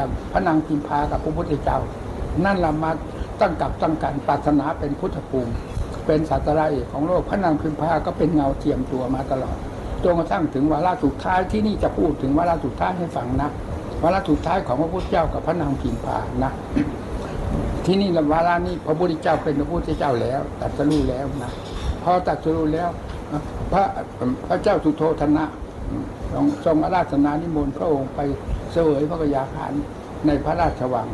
จากพระนางพิมพากับพระพุทธเจ้า นั่นละมาตั้งกับตั้งการปรารถนาเป็นพุทธภูมิ เป็นศาสดาเอกของโลกพระนางพิมพาก็เป็นเงาเทียมตัวมาตลอดจนกระทั่งถึงวาระสุดท้ายที่นี่จะพูดถึงวาระสุดท้ายให้ฟังนะวาระสุดท้ายของพระพุทธเจ้ากับพระนางพิมพานะที่นี่วาระนี้พระพุทธเจ้าเป็นพระพุทธเจ้าแล้วตรัสรู้แล้วนะพอตรัสรู้แล้ว พระพระเจ้าสุโธธนะ ทรงทรงอาราธนานิมนต์พระองค์ไปเสวยพระกยาหารในพระราชวัง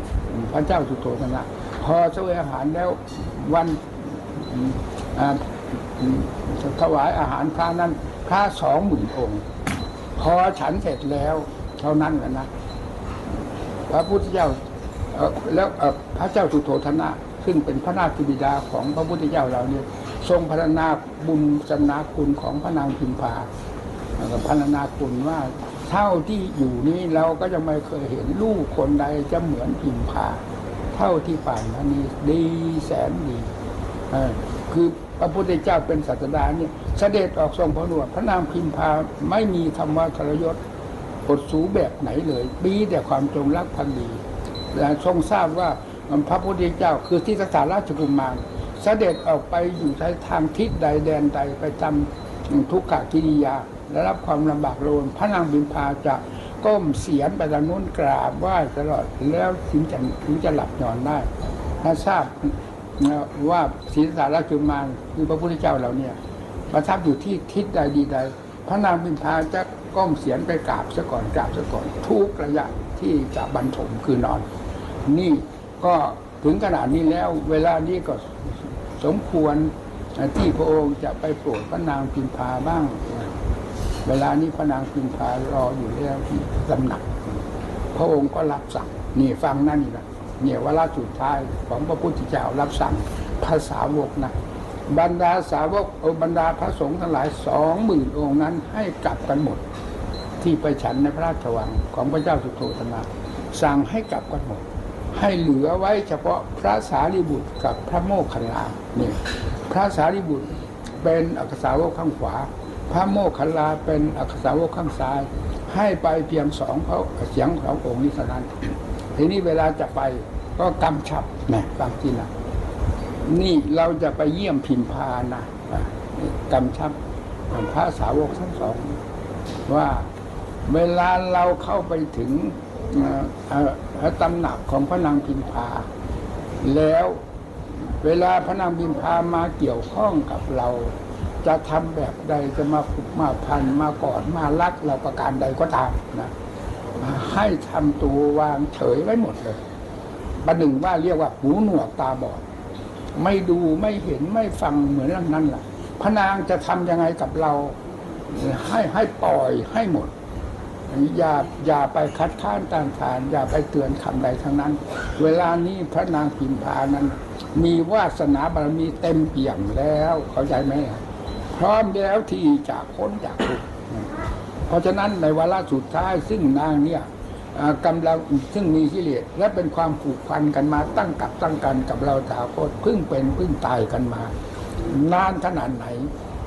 พระเจ้าสุโธธนะ พอเสวยอาหารแล้ววันถวายอาหารพระนั้นพระสองหมื่นองค์พอฉันเสร็จแล้วเท่านั้นแหละนะพระพุทธเจ้าแล้วพระเจ้าสุโธธนะซึ่งเป็นพระนาถบิดาของพระพุทธเจ้าเราเนี่ยทรงพรรณนาบุญสนาคุณของพระนางพิมพา ก็พรรณนาคุณว่าเท่าที่อยู่นี้เราก็ยังไม่เคยเห็นลูกคนใดจะเหมือนพิมพาเท่าที่ผ่านนี้ดีแสนดีคือพระพุทธเจ้าเป็นศาสดาเนี่ยเสด็จออกทรงพระนวดพระนางพิมพาไม่มีธรรมะทรยศอดสูแบบไหนเลยมีแต่ความจงรักภักดีและทรงทราบว่าพระพุทธเจ้าคือที่สถานราชกุมารเสด็จออกไปอยู่ในทางทิศใดแดนใดไปทำทุกขกิริยา และรับความลำบากโลนพระนางบิมพาจะก้มเสียนไปทางนู้นกราบไหว้ตลอดแล้วถึงจะถึงจะหลับนอนได้ถ้าทราบว่าศรีสาราชุมารคือพระพุทธเจ้าเราเนี่ยประทับอยู่ที่ทิศใดดีใดพระนางบินพาจะก้มเสียนไปกราบซะก่อนกราบซะก่อนทุกระยะที่จะบรรทมคือนอน นี่ก็ถึงขนาดนี้แล้วเวลานี้ก็สมควรที่พระองค์จะไปโปรดพระนางพิมพาบ้าง เวลานี้พระนางพิมพารออยู่แล้วที่ตำหนัก พระองค์ก็รับสั่งนี่ฟังนั่นนี่นะเนี่ยเวลาสุดท้ายของพระพุทธเจ้ารับสั่งภาษาวกนะบรรดาสาวกเอาบรรดาพระสงฆ์ทั้งหลายสองหมื่นองค์นั้นให้กลับกันหมด ที่ไปฉันในพระราชวังของพระเจ้าสุโธธนะสั่งให้กลับกันหมด ให้เหลือไว้เฉพาะพระสารีบุตรกับพระโมคคัลลาเนี่ยพระสารีบุตรเป็นอักษาวกข้างขวา พระโมคคัลลาเป็นอักษาวกข้างซ้าย ให้ไปเพียงสองเขาเสียงสององค์นี้เท่านั้น ทีนี้เวลาจะไปก็กำชับนะฟังที่นะนี่เราจะไปเยี่ยมพิมพานะอะนี่กำชับพระสาวกทั้งสอง ว่าเวลาเราเข้าไปถึงเอ่อเอ่อตำหนักของพระนางพิมพา แล้วเวลาพระนางพิมพามาเกี่ยวข้องกับเรา จะทำแบบใดจะมาผูกมาพันมากอดมารักเราประการใดก็ตามนะให้ทำตัววางเฉยไว้หมดเลยประหนึ่งว่าเรียกว่าหูหนวกตาบอด ไม่ดูไม่เห็นไม่ฟังเหมือนนั้นแหละพระนางจะทำยังไงกับเรา ให้ให้ปล่อยให้หมดอย่าอย่าไปคัดค้านต้านทาน อย่าไปเตือนคำใดทั้งนั้น เวลานี้พระนางพิมพานั้น มีวาสนาบารมีเต็มเปี่ยมแล้ว เข้าใจไหม พร้อมแล้วที่จะพ้นจากทุกข์เพราะฉะนั้นในวาระสุดท้ายซึ่งนางเนี่ยกำลังซึ่งมีกิเลสและเป็นความผูกพันกันมาตั้งกับตั้งกันกับเราถาคตเพิ่งเป็นเพิ่งตายกันมา นานขนาดไหน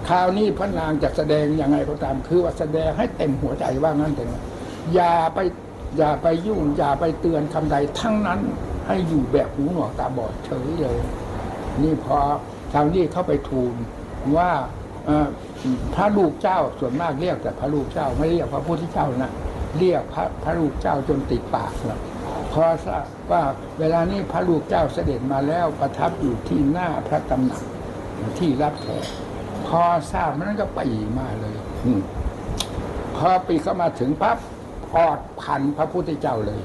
คราวนี้พระนางจะแสดงยังไงก็ตามคือว่าแสดงให้เต็มหัวใจว่างั้นเถอะอย่าไปอย่าไปยุ่งอย่าไปเตือนคำใดทั้งนั้นให้อยู่แบบหูหนวกตาบอดเฉยเลย นี่พอชาวนี้เข้าไปทูลว่า พระลูกเจ้าส่วนมากเรียกแต่พระลูกเจ้าไม่เรียกพระพุทธเจ้านะเรียกพระพระลูกเจ้าจนติดปากนะพอทราบว่าเวลานี้พระลูกเจ้าเสด็จมาแล้วประทับอยู่ที่หน้าพระตำหนักที่รับแขกพอทราบนั้นก็ปีมาเลยอืพอปีเข้ามาถึงปั๊บกอดพันพระพุทธเจ้าเลย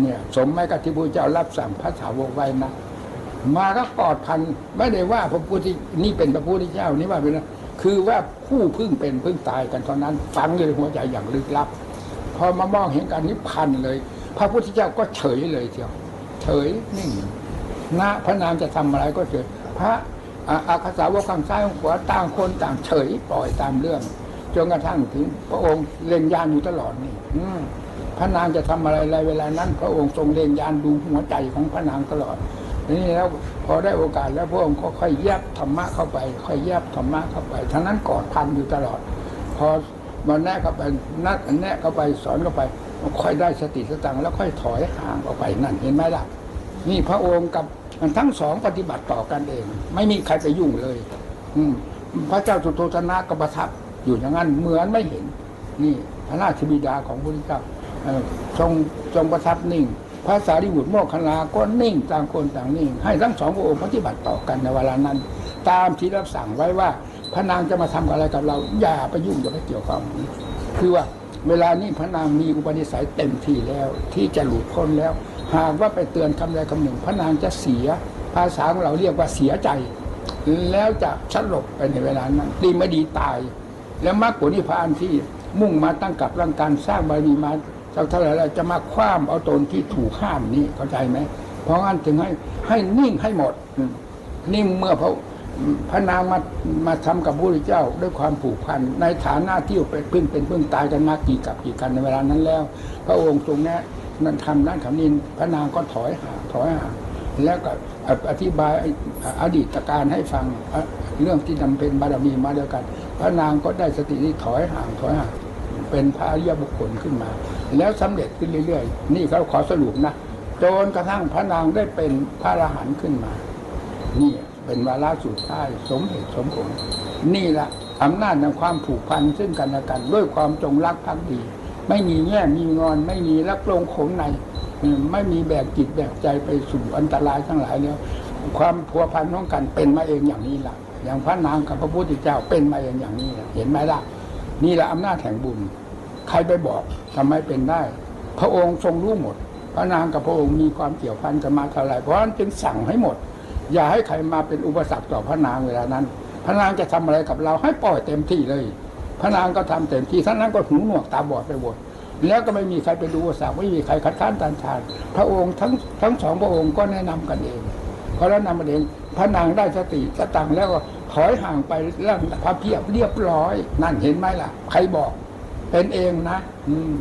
เนี่ย สมไหมกับที่พระเจ้ารับสั่งพระสาวกไว้นะมาก็กอดพันไม่ได้ว่าพระพุทธนี่เป็นพระพุทธเจ้านี่ว่าเป็นนะ คือว่าคู่พึ่งเป็นพึ่งตายกันเท่านั้นฟังเลยหัวใจอย่างลึกลับ พอมามองเห็นกันนี้พันเลย พระพุทธเจ้าก็เฉยเลยเทียวเฉยนิ่งนะพระนามจะทำอะไรก็เฉยพระอาคาสาวกข้างซ้ายข้างขวาต่างคนต่างเฉยปล่อยตามเรื่องจนกระทั่งถึงพระองค์เล็งยานอยู่ตลอดนี่อืพระนางจะทำอะไรอะไรเวลานั้น พระองค์ทรงเล็งยานดูหัวใจของพระนางตลอด นี่แล้วพอได้โอกาสแล้วพระองค์ก็ค่อยแยบธรรมะเข้าไป ค่อยแยบธรรมะเข้าไปทั้งนั้นกอดพันอยู่ตลอด พอมาแนะเข้าไปนัดแนะเข้าไปสอนเข้าไปค่อยได้สติสตังแล้วค่อยถอยห่างออกไปนั่นเห็นไหมล่ะนี่พระองค์กับทั้งสองปฏิบัติต่อกันเอง ไม่มีใครไปยุ่งเลย อืพระเจ้าสุโธทนะก็ประทับอยู่อย่างนั้นเหมือนไม่เห็น นี่พระราชบิดาของพระพุทธเจ้าเอ่อทรงทรงประทับนิ่ง พระสารีบุตรโมคคลาก็นิ่งต่างคนต่างนิ่ง ให้ทั้งสองพระองค์ปฏิบัติต่อกันในเวลานั้น ตามที่รับสั่งไว้ว่าพระนางจะมาทำอะไรกับเรา อย่าไปยุ่งอย่าไปเกี่ยวข้องคือว่าเวลานี้พระนางมีอุปนิสัยเต็มที่แล้ว ที่จะหลุดพ้นแล้ว หากว่าไปเตือนคำใดคำหนึ่ง พระนางจะเสียภาษาของเราเรียกว่าเสียใจ แล้วจะสลบไปในเวลานั้นดีไม่ดีตาย แล้วมรรคผลนิพพานที่มุ่งมาตั้งกับร่างการสร้างบารมีมา สักเท่าไหร่แล้วจะมาคว้ามเอาตนที่ถูกห้ามนี่เข้าใจไหมเพราะงั้นถึงให้ให้นิ่งให้หมด นิ่งเมื่อพระพระนางมามาทำกับพระพุทธเจ้าด้วยความผูกพันในฐานะที่เป็นพึ่งเป็นพึ่งตายกันมากี่กับกี่กันในเวลานั้นแล้ว พระองค์ทรงแนะนั่นทำนั่นทำนี้พระนางก็ถอยห่างถอยห่างแล้วก็อธิบายอดีตการให้ฟังเรื่องที่นำเป็นบารมีมาเดียวกัน พระนางก็ได้สติที่ถอยห่างถอยห่าง เป็นพระอริยบุคคลขึ้นมา แล้วสำเร็จขึ้นเรื่อยๆ นี่เขาขอสรุปนะจนกระทั่งพระนางได้เป็นพระอรหันต์ขึ้นมา นี่เป็นวาระสุดท้ายสมเหตุสมผล นี่ละอำนาจในความผูกพันซึ่งกันและกัน ด้วยความจงรักภักดี ไม่มีแง่มีงอน ไม่มีรักลงขมใน ไม่มีแบกจิตแบกใจไปสู่อันตรายทั้งหลายแล้ว ความพัวพันของกันเป็นมาเองอย่างนี้ละอย่างพระนางกับพระพุทธเจ้าเป็นมาเองอย่างนี้ล่ะเห็นไหมล่ะ นี่แหละอำนาจแห่งบุญ ใครไปบอกทำไมเป็นได้ พระองค์ทรงรู้หมด พระนางกับพระองค์มีความเกี่ยวพันกันมาเท่าไหร่เพราะนั้นจึงสั่งให้หมด อย่าให้ใครมาเป็นอุปสรรคต่อพระนางเวลานั้น พระนางจะทำอะไรกับเราให้ปล่อยเต็มที่เลย พระนางก็ทำเต็มที่ท่านนั้นก็หูหนวกตาบอดไปหมดแล้วก็ไม่มีใครเป็นอุปสรรคไม่มีใครคัดค้านตันทาน พระองค์ทั้งทั้งสองพระองค์ก็แนะนำกันเองพอแนะนำกันเองพระนางได้สติสตังแล้วก็ถอยห่างไปร่างพระเพียบเรียบร้อย นั่นเห็นไหมล่ะ ใครบอก เป็นเองนะ อืม